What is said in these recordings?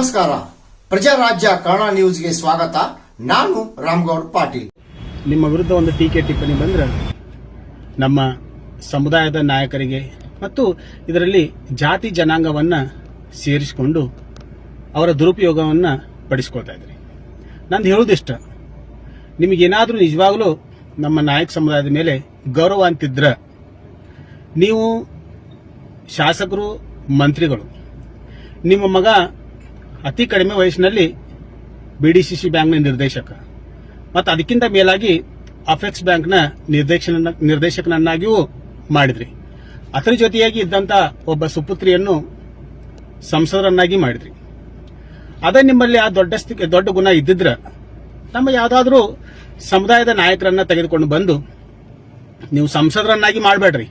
ನಮಸ್ಕಾರ. ಪ್ರಜಾರಾಜ್ಯ ಕನ್ನಡ ನ್ಯೂಸ್ಗೆ ಸ್ವಾಗತ. ನಾನು ರಾಮ್ಗೌಡ್ ಪಾಟೀಲ್. ನಿಮ್ಮ ವಿರುದ್ಧ ಒಂದು ಟೀಕೆ ಟಿಪ್ಪಣಿ ಬಂದ್ರೆ ನಮ್ಮ ಸಮುದಾಯದ ನಾಯಕರಿಗೆ ಮತ್ತು ಇದರಲ್ಲಿ ಜಾತಿ ಜನಾಂಗವನ್ನ ಸೇರಿಸಿಕೊಂಡು ಅವರ ದುರುಪಯೋಗವನ್ನ ಪಡಿಸ್ಕೊಳ್ತಾ ಇದ್ರಿ. ನಂದು ಹೇಳುದಿಷ್ಟ ನಿಮಗೇನಾದರೂ ನಿಜವಾಗ್ಲೂ ನಮ್ಮ ನಾಯಕ ಸಮುದಾಯದ ಮೇಲೆ ಗೌರವ ಅಂತಿದ್ರ ನೀವು ಶಾಸಕರು, ಮಂತ್ರಿಗಳು, ನಿಮ್ಮ ಮಗ ಅತಿ ಕಡಿಮೆ ವಯಸ್ಸಿನಲ್ಲಿ ಬಿ ಡಿ ಸಿ ಸಿ ಬ್ಯಾಂಕ್ನ ನಿರ್ದೇಶಕ. ಮತ್ತು ಅದಕ್ಕಿಂತ ಮೇಲಾಗಿ ಅಫೆಕ್ಸ್ ಬ್ಯಾಂಕ್ನ ನಿರ್ದೇಶನ, ನಿರ್ದೇಶಕನನ್ನಾಗಿಯೂ ಮಾಡಿದ್ರಿ. ಅದರ ಜೊತೆಯಾಗಿ ಇದ್ದಂಥ ಒಬ್ಬ ಸುಪುತ್ರಿಯನ್ನು ಸಂಸದರನ್ನಾಗಿ ಮಾಡಿದ್ರಿ. ಅದೇ ನಿಮ್ಮಲ್ಲಿ ಆ ದೊಡ್ಡ ದೊಡ್ಡ ಗುಣ ಇದ್ದಿದ್ರ ನಮ್ಮ ಯಾವುದಾದ್ರೂ ಸಮುದಾಯದ ನಾಯಕರನ್ನ ತೆಗೆದುಕೊಂಡು ಬಂದು ನೀವು ಸಂಸದರನ್ನಾಗಿ ಮಾಡಬೇಡ್ರಿ.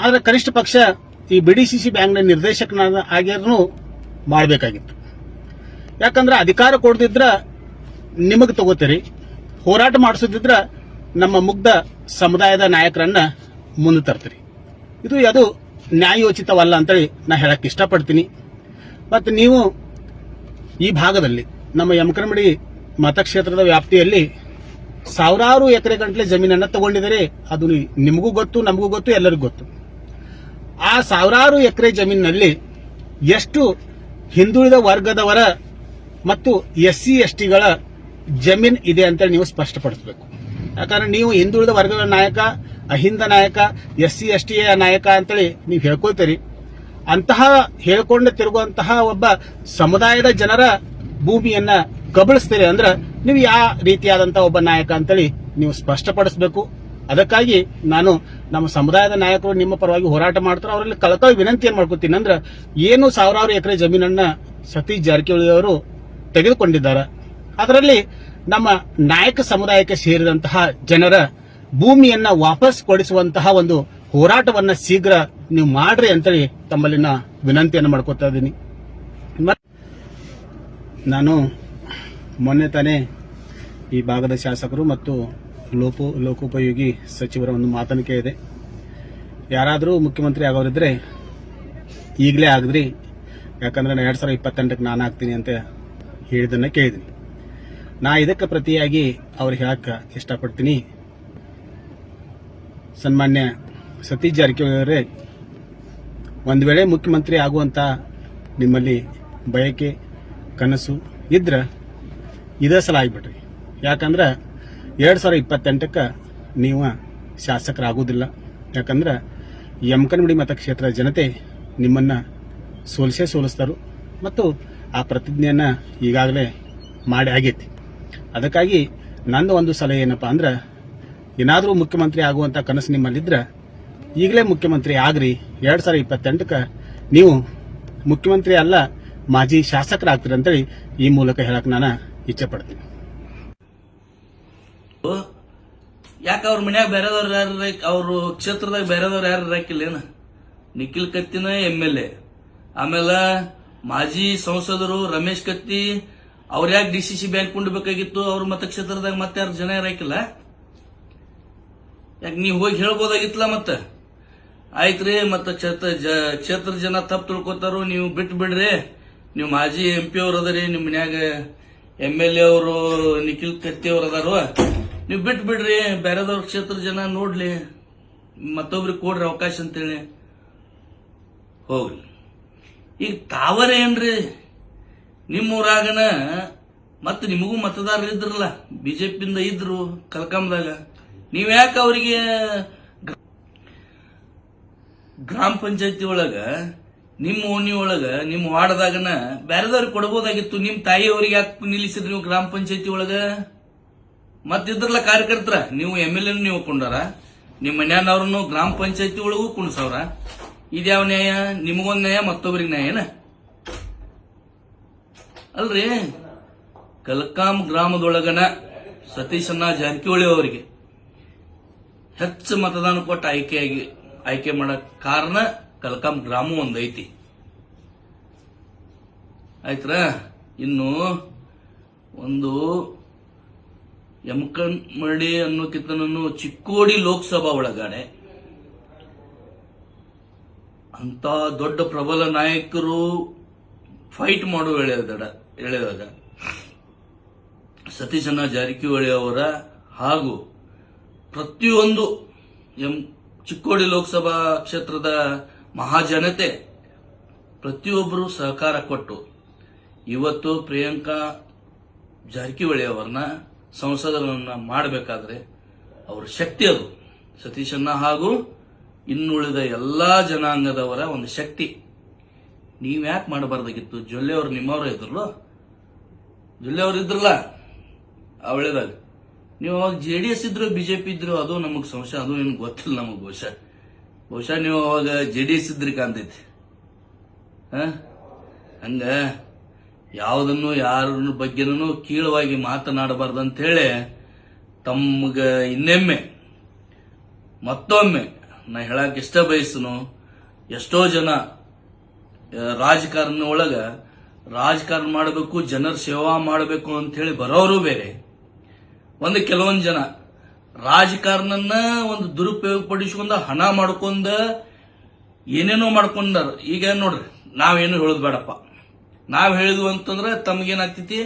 ಆದರೆ ಕನಿಷ್ಠ ಪಕ್ಷ ಈ ಬಿ ಡಿ ಸಿ ಸಿ ಬ್ಯಾಂಕ್ನ ನಿರ್ದೇಶಕನ ಆಗಿರೂ ಮಾಡಬೇಕಾಗಿತ್ತು. ಯಾಕಂದ್ರೆ ಅಧಿಕಾರ ಕೊಡದಿದ್ರ ನಿಮಗೆ ತಗೋತೀರಿ. ಹೋರಾಟ ಮಾಡಿಸೋದಿದ್ರ ನಮ್ಮ ಮುಗ್ಧ ಸಮುದಾಯದ ನಾಯಕರನ್ನ ಮುಂದೆ ತರ್ತೀರಿ. ಇದು ಅದು ನ್ಯಾಯೋಚಿತವಲ್ಲ ಅಂತೇಳಿ ನಾ ಹೇಳಕ್ ಇಷ್ಟಪಡ್ತೀನಿ. ಮತ್ತು ನೀವು ಈ ಭಾಗದಲ್ಲಿ ನಮ್ಮ ಯಮಕನಮಡಿ ಮತಕ್ಷೇತ್ರದ ವ್ಯಾಪ್ತಿಯಲ್ಲಿ ಸಾವಿರಾರು ಎಕರೆ ಗಂಟಲೆ ಜಮೀನನ್ನು ತಗೊಂಡಿದರೆ ಅದು ನಿಮಗೂ ಗೊತ್ತು, ನಮಗೂ ಗೊತ್ತು, ಎಲ್ಲರಿಗೂ ಗೊತ್ತು. ಆ ಸಾವಿರಾರು ಎಕರೆ ಜಮೀನಿನಲ್ಲಿ ಎಷ್ಟು ಹಿಂದುಳಿದ ವರ್ಗದವರ ಮತ್ತು ಎಸ್ ಸಿ ಎಸ್ ಟಿಗಳ ಜಮೀನ್ ಇದೆ ಅಂತ ನೀವು ಸ್ಪಷ್ಟಪಡಿಸಬೇಕು. ಯಾಕಂದ್ರೆ ನೀವು ಹಿಂದುಳಿದ ವರ್ಗಗಳ ನಾಯಕ, ಅಹಿಂದ ನಾಯಕ ಎಸ್ ಸಿ ಎಸ್ ಟಿ ನಾಯಕ ಅಂತೇಳಿ ನೀವು ಹೇಳ್ಕೊಳ್ತೀರಿ. ಅಂತಹ ಹೇಳ್ಕೊಂಡು ತಿರುಗುವಂತಹ ಒಬ್ಬ ಸಮುದಾಯದ ಜನರ ಭೂಮಿಯನ್ನ ಕಬಳಿಸ್ತೀರಿ ಅಂದ್ರೆ ನೀವು ಯಾವ ರೀತಿಯಾದಂತಹ ಒಬ್ಬ ನಾಯಕ ಅಂತೇಳಿ ನೀವು ಸ್ಪಷ್ಟಪಡಿಸಬೇಕು. ಅದಕ್ಕಾಗಿ ನಾನು ನಮ್ಮ ಸಮುದಾಯದ ನಾಯಕರು ನಿಮ್ಮ ಪರವಾಗಿ ಹೋರಾಟ ಮಾಡ್ತಾರೆ. ಅವರಲ್ಲಿ ಕಳಕಳಿ ವಿನಂತಿ ಏನ್ ಮಾಡ್ಕೊತೀನಿ ಅಂದ್ರೆ ಏನು ಸಾವಿರಾರು ಎಕರೆ ಜಮೀನನ್ನ ಸತೀಶ್ ಜಾರಕಿಹೊಳಿ ಅವರು ತೆಗೆದುಕೊಂಡಿದ್ದಾರೆ. ಅದರಲ್ಲಿ ನಮ್ಮ ನಾಯಕ ಸಮುದಾಯಕ್ಕೆ ಸೇರಿದಂತಹ ಜನರ ಭೂಮಿಯನ್ನ ವಾಪಸ್ ಕೊಡಿಸುವಂತಹ ಒಂದು ಹೋರಾಟವನ್ನ ಶೀಘ್ರ ನೀವು ಮಾಡ್ರಿ ಅಂತೇಳಿ ತಮ್ಮಲ್ಲಿನ ವಿನಂತಿಯನ್ನು ಮಾಡ್ಕೊತಾ ಇದ್ದೀನಿ. ನಾನು ಮೊನ್ನೆ ತಾನೇ ಈ ಭಾಗದ ಶಾಸಕರು ಮತ್ತು ಲೋಪೋ ಲೋಕೋಪಯೋಗಿ ಸಚಿವರ ಒಂದು ಮಾತನಿಕೆ ಇದೆ. ಯಾರಾದರೂ ಮುಖ್ಯಮಂತ್ರಿ ಆಗೋರಿದ್ರೆ ಈಗಲೇ ಆಗದ್ರಿ. ಯಾಕಂದ್ರೆ ಎರಡು ಸಾವಿರದ ಇಪ್ಪತ್ತೆಂಟಕ್ಕೆ ನಾನು ಆಗ್ತೀನಿ ಅಂತ ಹೇಳಿದ್ದನ್ನ ಕೇಳಿದ್ದೀನಿ. ನಾ ಇದಕ್ಕೆ ಪ್ರತಿಯಾಗಿ ಅವ್ರು ಹೇಳಕ್ಕೆ ಇಷ್ಟಪಡ್ತೀನಿ. ಸನ್ಮಾನ್ಯ ಸತೀಶ್ ಜಾರಕಿಹೊಳಿ ಅವರೇ, ಒಂದು ವೇಳೆ ಮುಖ್ಯಮಂತ್ರಿ ಆಗುವಂಥ ನಿಮ್ಮಲ್ಲಿ ಬಯಕೆ, ಕನಸು ಇದ್ರೆ ಇದೇ ಸಲ ಆಗಿಬಿಟ್ರಿ. ಯಾಕಂದ್ರೆ ಎರಡು ಸಾವಿರ ಇಪ್ಪತ್ತೆಂಟಕ್ಕೆ ನೀವು ಶಾಸಕರಾಗುವುದಿಲ್ಲ ಯಾಕಂದ್ರೆ ಯಮಕನಗುಡಿ ಮತಕ್ಷೇತ್ರದ ಜನತೆ ನಿಮ್ಮನ್ನು ಸೋಲಿಸೇ ಸೋಲಿಸ್ತಾರು. ಮತ್ತು ಆ ಪ್ರತಿಜ್ಞೆಯನ್ನ ಈಗಾಗಲೇ ಮಾಡಿ ಆಗೈತಿ. ಅದಕ್ಕಾಗಿ ನಂದು ಒಂದು ಸಲಹೆ ಏನಪ್ಪ ಅಂದ್ರೆ, ಏನಾದರೂ ಮುಖ್ಯಮಂತ್ರಿ ಆಗುವಂತ ಕನಸು ನಿಮ್ಮಲ್ಲಿದ್ರ, ಈಗಲೇ ಮುಖ್ಯಮಂತ್ರಿ ಆಗ್ರಿ, ಎರಡ್ ಸಾವಿರದ ಇಪ್ಪತ್ತೆಂಟಕ್ಕೆ ನೀವು ಮುಖ್ಯಮಂತ್ರಿ ಅಲ್ಲ, ಮಾಜಿ ಶಾಸಕರಾಗ್ತೀರಿ ಅಂತೇಳಿ ಈ ಮೂಲಕ ಹೇಳಕ್ ನಾನು ಇಚ್ಛೆ ಪಡ್ತೀನಿ. ಯಾಕೆ ಅವ್ರ ಮನ್ಯಾಗ ಬೇರೆದವ್ರು ಯಾರು ಅವ್ರ ಕ್ಷೇತ್ರದಾಗ ಬೇರೆದವ್ರು ಯಾರು ಹಾಕಿಲ್ಲೇನ ನಿಖಿಲ್ ಕತ್ತಿನ ಎಂ ಎಲ್ ಎ. ಆಮೇಲೆ ಮಾಜಿ ಸಂಸದರು ರಮೇಶ್ ಕತ್ತಿ, ಅವ್ರ ಯಾಕೆ ಡಿ ಸಿ ಸಿ ಬ್ಯಾಂಕ್ ಕುಂಡಬೇಕಾಗಿತ್ತು? ಅವ್ರ ಮತಕ್ಷೇತ್ರದಾಗ ಮತ್ತೆ ಯಾರು ಜನ ಇರಾಕಿಲ್ಲ? ಯಾಕೆ ನೀವು ಹೋಗಿ ಹೇಳ್ಬೋದಾಗಿತ್ತಲ್ಲ ಮತ್ತ? ಆಯ್ತ್ರಿ, ಮತ್ತ ಕ್ಷೇತ್ರ ಕ್ಷೇತ್ರ ಜನ ತಪ್ಪು ತಿಳ್ಕೊತಾರು, ನೀವು ಬಿಟ್ಟು ಬಿಡ್ರಿ. ನೀವು ಮಾಜಿ ಎಂ ಪಿ ಅವ್ರು ಅದರಿ, ನಿಮ್ಮ ಮನ್ಯಾಗ ಎಂ ಎಲ್ ಎ ಅವರು, ನಿಖಿಲ್ ಕತ್ತಿ ಅವ್ರು ಅದಾರು. ನೀವು ಬಿಟ್ಟು ಬಿಡ್ರಿ ಬೇರೆದವ್ರ ಕ್ಷೇತ್ರ ಜನ ನೋಡ್ಲಿ. ಮತ್ತೊಬ್ರಿಗೆ ಕೊಡ್ರಿ ಅವಕಾಶ ಅಂತೇಳಿ. ಹೋಗ್ಲಿ. ಈಗ ತಾವರ ಏನ್ರಿ? ನಿಮ್ಮ ಊರಾಗನ ಮತ್ತೆ ನಿಮಗೂ ಮತದಾರರು ಇದ್ರಲ್ಲ, ಬಿಜೆಪಿಯಿಂದ ಇದ್ರು ಕಲ್ಕಂಬದಾಗ. ನೀವ್ಯಾಕೆ ಅವರಿಗೆ ಗ್ರಾಮ ಪಂಚಾಯತಿ ಒಳಗ, ನಿಮ್ಮ ಓಣಿ ಒಳಗ, ನಿಮ್ಮ ವಾರ್ಡ್ದಾಗನ ಬೇರೆದವ್ರಿಗೆ ಕೊಡ್ಬೋದಾಗಿತ್ತು. ನಿಮ್ಮ ತಾಯಿಯವ್ರಿಗೆ ಯಾಕೆ ನಿಲ್ಲಿಸಿದ್ರಿ ನೀವು ಗ್ರಾಮ ಪಂಚಾಯತಿ ಒಳಗ? ಮತ್ತಿದ್ರಲ್ಲ ಕಾರ್ಯಕರ್ತರ, ನೀವು ಎಂ ಎಲ್ ಎನ್ ನೀವು ಕೊಂಡಾರ, ನಿಮ್ಮ ಮನೆಯವ್ರನ್ನು ಗ್ರಾಮ ಪಂಚಾಯತಿ ಒಳಗೂ ಕುಣಿಸವ್ರ. ಇದ್ಯಾವ ನ್ಯಾಯ? ನಿಮಗೊಂದ್ ನ್ಯಾಯ, ಮತ್ತೊಬ್ರಿಗೆ ನ್ಯಾಯನ ಅಲ್ರಿ? ಕಲ್ಕಾಂ ಗ್ರಾಮದೊಳಗನ ಸತೀಶಣ್ಣ ಜಾರಕಿಹೊಳಿ ಅವರಿಗೆ ಹೆಚ್ಚು ಮತದಾನ ಕೊಟ್ಟು ಆಯ್ಕೆಯಾಗಿ ಆಯ್ಕೆ ಮಾಡಕ್ ಕಾರಣ ಕಲ್ಕಾಂ ಗ್ರಾಮ ಒಂದೈತಿ. ಆಯ್ತ್ರ? ಇನ್ನು ಒಂದು ಯಮಕನ್ಮಡಿ ಅನ್ನೋಕ್ಕಿಂತನೂ ಚಿಕ್ಕೋಡಿ ಲೋಕಸಭಾ ಒಳಗಡೆ ಅಂತ ದೊಡ್ಡ ಪ್ರಬಲ ನಾಯಕರು ಫೈಟ್ ಮಾಡುವ ಎಳೆದಡ ಎಳೆದಾಗ ಸತೀಶನ ಜಾರಕಿಹೊಳಿ ಅವರ ಹಾಗೂ ಪ್ರತಿಯೊಂದು ಎಂ ಚಿಕ್ಕೋಡಿ ಲೋಕಸಭಾ ಕ್ಷೇತ್ರದ ಮಹಾಜನತೆ ಪ್ರತಿಯೊಬ್ಬರು ಸಹಕಾರ ಕೊಟ್ಟು ಇವತ್ತು ಪ್ರಿಯಾಂಕಾ ಜಾರಕಿಹೊಳಿ ಅವರನ್ನ ಸಂಸದರನ್ನ ಮಾಡಬೇಕಾದ್ರೆ ಅವರ ಶಕ್ತಿ ಅದು. ಸತೀಶನ್ನ ಹಾಗೂ ಇನ್ನುಳಿದ ಎಲ್ಲಾ ಜನಾಂಗದವರ ಒಂದು ಶಕ್ತಿ. ನೀವ್ಯಾಕೆ ಮಾಡಬಾರ್ದಾಗಿತ್ತು? ಜೊಲ್ಲೆ ನಿಮ್ಮವರು ಇದ್ರಲ್ಲ? ಜೊಲ್ಲೆ ಅವ್ರು ಇದ್ರಲ್ಲ ಅವಳೆದಾಗ ನೀವು ಅವಾಗ ಜೆ ಡಿ ಎಸ್ ಇದ್ರು ಬಿಜೆಪಿ ಇದ್ರು, ಅದು ನಮಗೆ ಸಂಶಯ, ಅದು ಏನು ಗೊತ್ತಿಲ್ಲ ನಮಗೆ ಬಹುಶಃ. ಬಹುಶಃ ನೀವು ಅವಾಗ ಜೆ ಡಿ ಎಸ್ ಇದ್ರಿ ಕಾಂತೈತಿ? ಹಂಗ ಯಾವುದನ್ನು ಯಾರ ಬಗ್ಗೆನೂ ಕೀಳವಾಗಿ ಮಾತನಾಡಬಾರ್ದು ಅಂತ ಹೇಳಿ ತಮ್ಗ ಇನ್ನೆಮ್ಮೆ, ಮತ್ತೊಮ್ಮೆ ನಾ ಹೇಳಕ್ ಇಷ್ಟ ಬಯಸ್ತನು ಎಷ್ಟೋ ಜನ ರಾಜಕಾರಣ ಒಳಗ ರಾಜಕಾರಣ ಮಾಡಬೇಕು, ಜನರ ಸೇವಾ ಮಾಡಬೇಕು ಅಂತ ಹೇಳಿ ಬರೋರು ಬೇರೆ. ಒಂದು ಕೆಲವೊಂದು ಜನ ರಾಜಕಾರಣನ ಒಂದು ದುರುಪಯೋಗ ಪಡಿಸ್ಕೊಂಡ ಹಣ ಮಾಡ್ಕೊಂಡ ಏನೇನೋ ಮಾಡ್ಕೊಂಡಾರ. ಈಗ ನೋಡ್ರಿ, ನಾವೇನು ಹೇಳೋದು ಬೇಡಪ್ಪ. ನಾವ್ ಹೇಳಿದ್ವು ಅಂತಂದ್ರೆ ತಮಗೇನಾಗ್ತೈತಿ?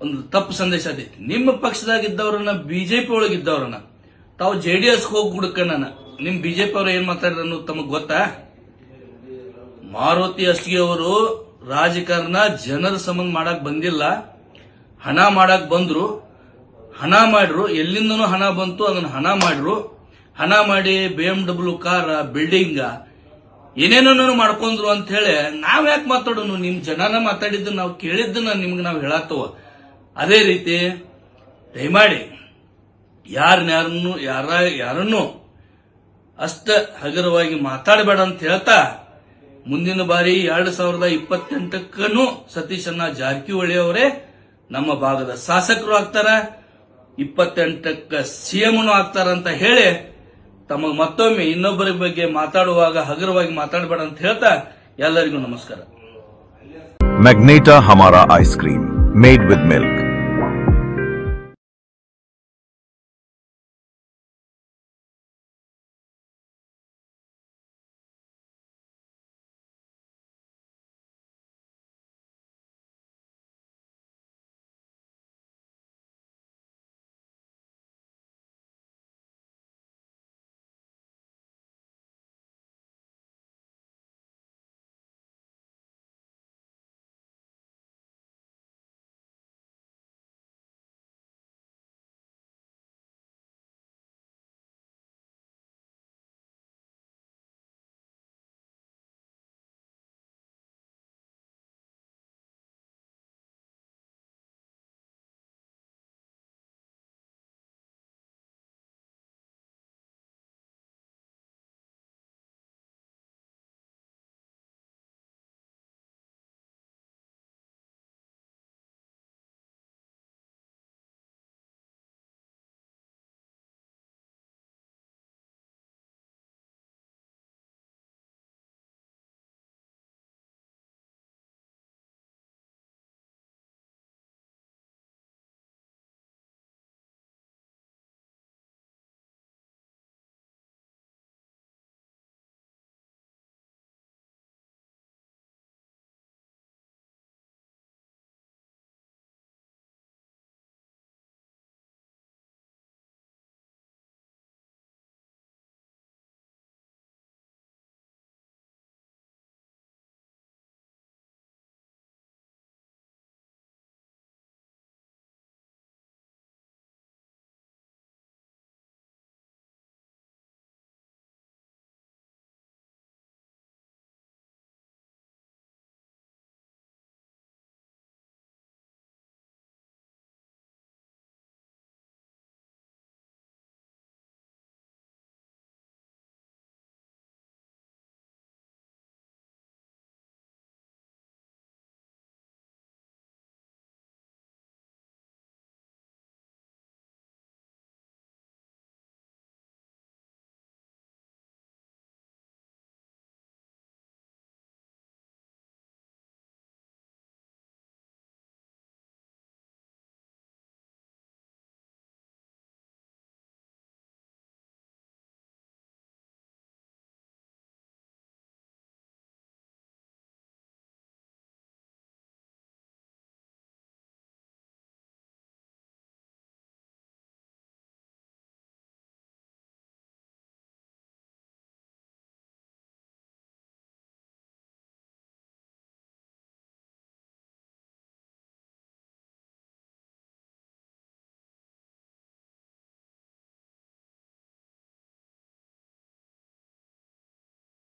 ಒಂದು ತಪ್ಪು ಸಂದೇಶ ಆಗ್ತೈತಿ ನಿಮ್ಮ ಪಕ್ಷದಾಗ ಇದ್ದವ್ರನ್ನ ಬಿಜೆಪಿ ಒಳಗಿದ್ದವ್ರನ್ನ ತಾವು ಜೆ ಡಿ ಎಸ್ ಹೋಗಿ ಹುಡುಕಣ್ಣ ನಿಮ್ ಬಿಜೆಪಿ ಅವರು ಏನ್ ಮಾತಾಡಿದ್ರೆ ಅನ್ನೋದು ತಮಗ್ ಗೊತ್ತಾ? ಮಾರುತಿ ಅಷ್ಟಿಗೆ ಅವರು ರಾಜಕಾರಣ ಜನರ ಸಂಬಂಧ ಮಾಡಕ್ ಬಂದಿಲ್ಲ. ಹಣ ಮಾಡಕ್ ಬಂದ್ರು. ಹಣ ಮಾಡ್ರು. ಎಲ್ಲಿಂದನೂ ಹಣ ಬಂತು, ಅದನ್ನ ಹಣ ಮಾಡ್ರು. ಹಣ ಮಾಡಿ ಬಿ ಎಂ ಡಬ್ಲ್ಯೂ ಕಾರ, ಬಿಲ್ಡಿಂಗ ಏನೇನೋ ಮಾಡ್ಕೊಂಡ್ರು ಅಂತ ಹೇಳಿ ನಾವ್ ಯಾಕೆ ಮಾತಾಡೋನು? ನಿಮ್ ಜನನ ಮಾತಾಡಿದ್ದು ನಾವು ಕೇಳಿದ್ದನ್ನ ನಿಮ್ಗೆ ನಾವು ಹೇಳತ್ತವ. ಅದೇ ರೀತಿ, ದಯಮಾಡಿ ಯಾರನ್ಯಾರನ್ನು ಯಾರ, ಯಾರನ್ನು ಅಷ್ಟ ಹಗರವಾಗಿ ಮಾತಾಡಬೇಡ ಅಂತ ಹೇಳ್ತಾ ಮುಂದಿನ ಬಾರಿ ಎರಡು ಸಾವಿರದ ಇಪ್ಪತ್ತೆಂಟಕ್ಕೂ ಸತೀಶನ್ನ ಜಾರಕಿಹೊಳಿ ಅವರೇ ನಮ್ಮ ಭಾಗದ ಶಾಸಕರು ಆಗ್ತಾರ, ಇಪ್ಪತ್ತೆಂಟಕ್ಕ ಅನ್ನು ಆಗ್ತಾರ ಅಂತ ಹೇಳಿ ತಮಗೆ ಮತ್ತೊಮ್ಮೆ ಇನ್ನೊಬ್ಬರ ಬಗ್ಗೆ ಮಾತಾಡುವಾಗ ಹಗುರವಾಗಿ ಮಾತಾಡಬೇಡ ಅಂತ ಹೇಳ್ತಾ ಎಲ್ಲರಿಗೂ ನಮಸ್ಕಾರ. ಮ್ಯಾಗ್ನೇಟಾ ಹಮಾರಾ ice cream made with milk